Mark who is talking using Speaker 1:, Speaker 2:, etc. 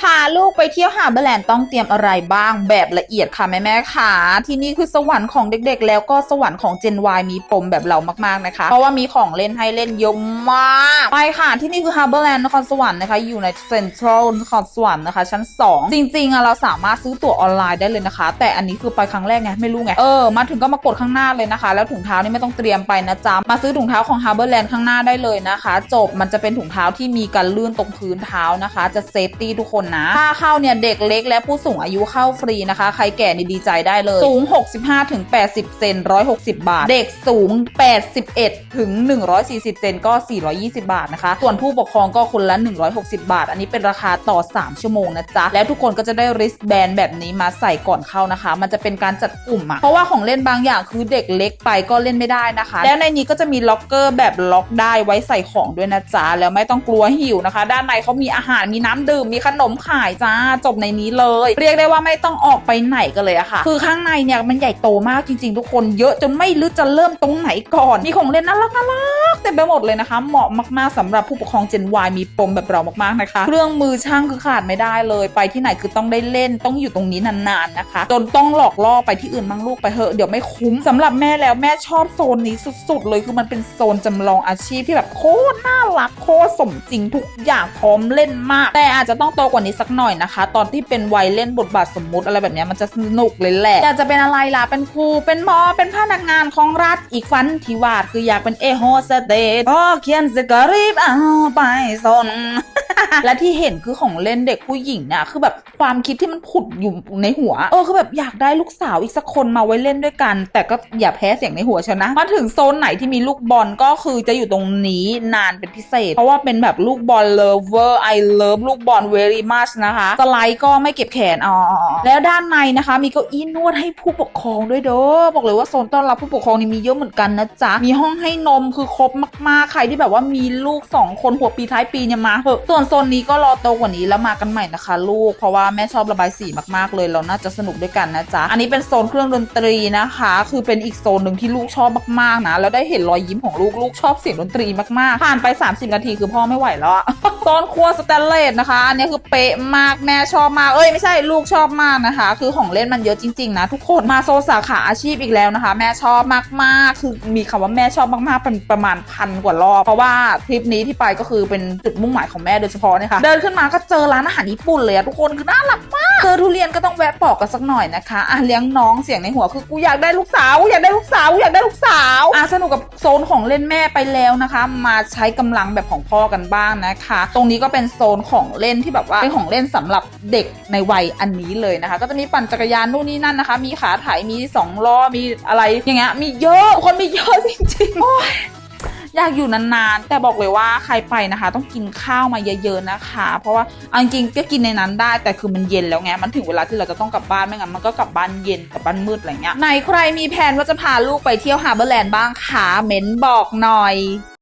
Speaker 1: พาลูกไปเที่ยวหาเบอร์แลนด์ต้องเตรียมอะไรบ้างแบบละเอียดค่ะแม่แม่ค่ะที่นี่คือสวรรค์ของเด็กๆ แล้วก็สวรรค์ของเจน Y มีปมแบบเรามากๆนะคะ เพราะว่ามีของเล่นให้เล่นเยอะมากไปค่ะที่นี่คือ Harborland นครสวรรค์นะคะอยู่ในเซ็นทรัลนครสวรรค์นะคะชั้น 2 จริงๆอะเราสามารถซื้อตั๋วออนไลน์ได้เลยนะคะ แต่อันนี้คือไปครั้งแรกไงไม่รู้ไงเออมาถึงก็มากดข้างหน้าเลยนะคะ แล้วถุงเท้านี่ไม่ต้องเตรียมไปนะจ๊ะมาซื้อถุงเท้าของ Harborland ข้างหน้าได้เลยนะคะ จบมันจะเป็นถุงเท้าที่มีการลื่นตรงพื้นเท้านะคะ จะเซฟตี้ทุกคนนะค่าเข้าเนี่ยเด็กเล็กและผู้สูงอายุเข้าฟรีนะคะ ใครแก่นี่ดีใจได้เลย สูง 65ถึง80 เซน 160 บาท เด็กสูง 81ถึง140 เซนก็ 420 บาทนะคะ ส่วนผู้ปกครองก็คนละ 160 บาท อันนี้เป็นราคาต่อ 3 ชั่วโมงนะจ๊ะ แล้วทุกคนก็จะได้ wristband แบบนี้มาใส่ก่อนเข้านะคะ มันจะเป็นการจัดกลุ่มอะเพราะว่าของเล่นบางอย่างคือเด็กเล็กไปก็เล่นไม่ได้นะคะ แล้วในนี้ก็จะมีล็อกเกอร์แบบล็อกได้ไว้ใส่ของด้วยนะจ๊ะ แล้วไม่ต้องกลัวหิวนะคะ ด้านในเขามีอาหาร มีน้ำดื่ม มีขนมขายจ้าจบในนี้เลย เรียกได้ว่าไม่ต้องออกไปไหนกันเลยอะค่ะ คือข้างในเนี่ยมันใหญ่โตมากจริง ๆ ทุกคนเยอะจนไม่รู้จะเริ่มตรงไหนก่อน มีของเล่นน่ารักน่ารักเต็มไปหมดเลยนะคะ เหมาะมากๆสำหรับผู้ปกครอง Gen Y มีปมแบบเรามากๆนะคะ เครื่องมือช่างคือขาดไม่ได้เลย ไปที่ไหนคือต้องได้เล่นต้องอยู่ตรงนี้นานๆนะคะจนต้องหลอกล่อไปที่อื่นบ้างลูกไปเถอะเดี๋ยวไม่คุ้มสำหรับแม่แล้วแม่ชอบโซนนี้สุดๆ เลยคือมันเป็นโซนจำลองอาชีพที่แบบโคตรน่ารักโคตรสมจริงทุกอย่างพร้อมเล่นมาก แต่อาจจะต้องโตกว่านี้สักหน่อยนะคะ ตอนที่เป็นวัยเล่นบทบาทสมมุติอะไรแบบนี้มันจะสนุกเลยแหละอยากจะเป็นอะไรล่ะเป็นครูเป็นหมอเป็นพนักงานของรัฐอีกฟันที่วาดคืออยากเป็นเอโฮสเตสพอเขียนสกรีบเอาไปสน และที่เห็นคือของเล่นเด็กผู้หญิงเนี่ยคือแบบความคิดที่มันผุดอยู่ในหัวเออคือแบบอยากได้ลูกสาวอีกสักคนมาไว้เล่นด้วยกัน แต่ก็อย่าแพ้เสียงในหัวเชยนะมาถึงโซนไหนที่มีลูกบอลก็คือจะอยู่ตรงนี้นานเป็นพิเศษ เพราะว่าเป็นแบบลูกบอล lover I love ลูกบอล very much นะคะสไลด์ก็ไม่เก็บแขนอ๋อแล้วด้านในนะคะ มีเก้าอี้นวดให้ผู้ปกครองด้วยเด้อบอกเลยว่าโซนต้อนรับผู้ปกครองนี่มีเยอะเหมือนกันนะจ๊ะมีห้องให้นมคือครบมากๆใครที่แบบว่ามีลูกสองคนหัวปีท้ายปีเนี่ยมาเถอะส่วนโซนนนี้ก็รอโตกว่านี้แล้วมากันใหม่นะคะ ลูกเพราะว่าแม่ชอบระบายสีมากๆเลย เราน่าจะสนุกด้วยกันนะจ๊ะอันนี้เป็นโซนเครื่องดนตรีนะคะ คือเป็นอีกโซนหนึ่งที่ลูกชอบมากๆนะแล้วได้เห็นรอยยิ้มของลูกลูกชอบเสียงดนตรีมากๆผ่านไป 30 นาทีคือพ่อไม่ไหวแล้วโซนครัวสแตนเลสนะคะอันนี้คือเป๊ะมากแม่ชอบมากเอ้ยไม่ใช่ลูกชอบมากนะคะ คือของเล่นมันเยอะจริงๆนะทุกคนมาโซนสาขาอาชีพอีกแล้วนะคะ แม่ชอบมากๆ คือมีคำว่าแม่ชอบมากๆเป็นประมาณพันกว่ารอบเพราะว่าทริปนี้ที่ไปก็คือเป็นจุดมุ่งหมายของแม่โดยเฉพาะเนี่ยค่ะเดินขึ้นมาก็เจอร้านอาหารญี่ปุ่นเลยอะทุกคนคือน่ารักมากเจอทุเรียนก็ต้องแวะปอกกันสักหน่อยนะคะอะเลี้ยงน้องเสียงในหัวคือกูอยากได้ลูกสาวอยากได้ลูกสาวอยากได้ลูกสาวอะสนุกกับโซนของเล่นแม่ไปแล้วนะคะ มาใช้กำลังแบบของพ่อกันบ้างนะคะ ตรงนี้ก็เป็นโซนของเล่นที่แบบว่าเป็นของเล่นสำหรับเด็กในวัยอันนี้เลยนะคะ ก็จะมีปั่นจักรยานนู่นนี่นั่นนะคะ มีขาถ่ายมีสองล้อมีอะไรอย่างเงี้ยมีเยอะคนมีเยอะจริงๆ อยากอยู่นานๆ แต่บอกเลยว่าใครไปนะคะ ต้องกินข้าวมาเยอะๆนะคะ เพราะว่าเอาจริงก็กินในนั้นได้แต่คือมันเย็นแล้วไงมันถึงเวลาที่เราจะต้องกลับบ้านไม่งั้นมันก็กลับบ้านเย็นกลับบ้านมืดอะไรเงี้ยไหนใครมีแผนว่าจะพาลูกไปเที่ยวฮาร์เบอร์แลนด์บ้างคะเม้นบอกหน่อย